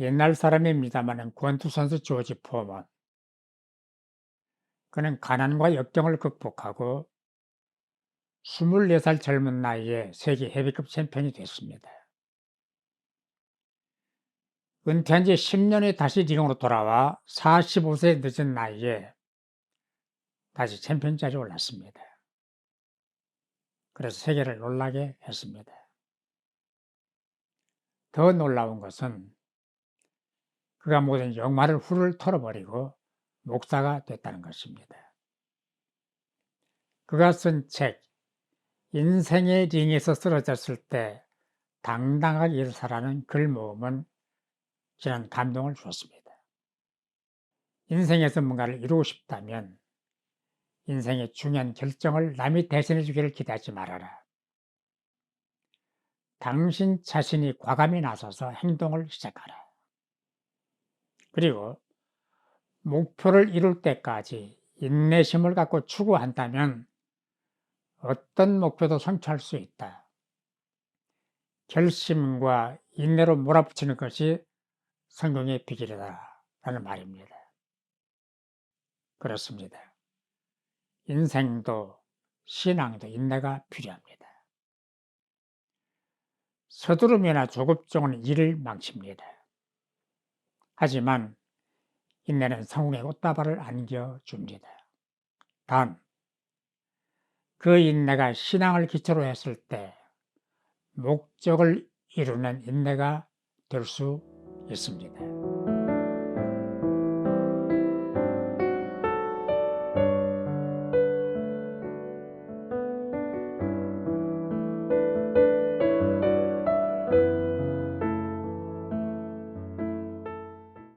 옛날 사람입니다마는 권투 선수 조지 포먼. 그는 가난과 역경을 극복하고 24살 젊은 나이에 세계 헤비급 챔피언이 됐습니다. 은퇴한 지 10년에 다시 링으로 돌아와 45세 늦은 나이에 다시 챔피언 자리에 올랐습니다. 그래서 세계를 놀라게 했습니다. 더 놀라운 것은 그가 모든 영마를 훌훌 털어버리고 목사가 됐다는 것입니다. 그가 쓴 책, 인생의 링에서 쓰러졌을 때 당당하게 일사라는 글 모음은 지난 감동을 주었습니다. 인생에서 뭔가를 이루고 싶다면 인생의 중요한 결정을 남이 대신해 주기를 기대하지 말아라. 당신 자신이 과감히 나서서 행동을 시작하라. 그리고 목표를 이룰 때까지 인내심을 갖고 추구한다면 어떤 목표도 성취할 수 있다. 결심과 인내로 몰아붙이는 것이 성공의 비결이다. 라는 말입니다. 그렇습니다. 인생도 신앙도 인내가 필요합니다. 서두름이나 조급종은 일을 망칩니다. 하지만 인내는 성공의 꽃다발을 안겨줍니다. 단, 그 인내가 신앙을 기초로 했을 때 목적을 이루는 인내가 될 수 있습니다.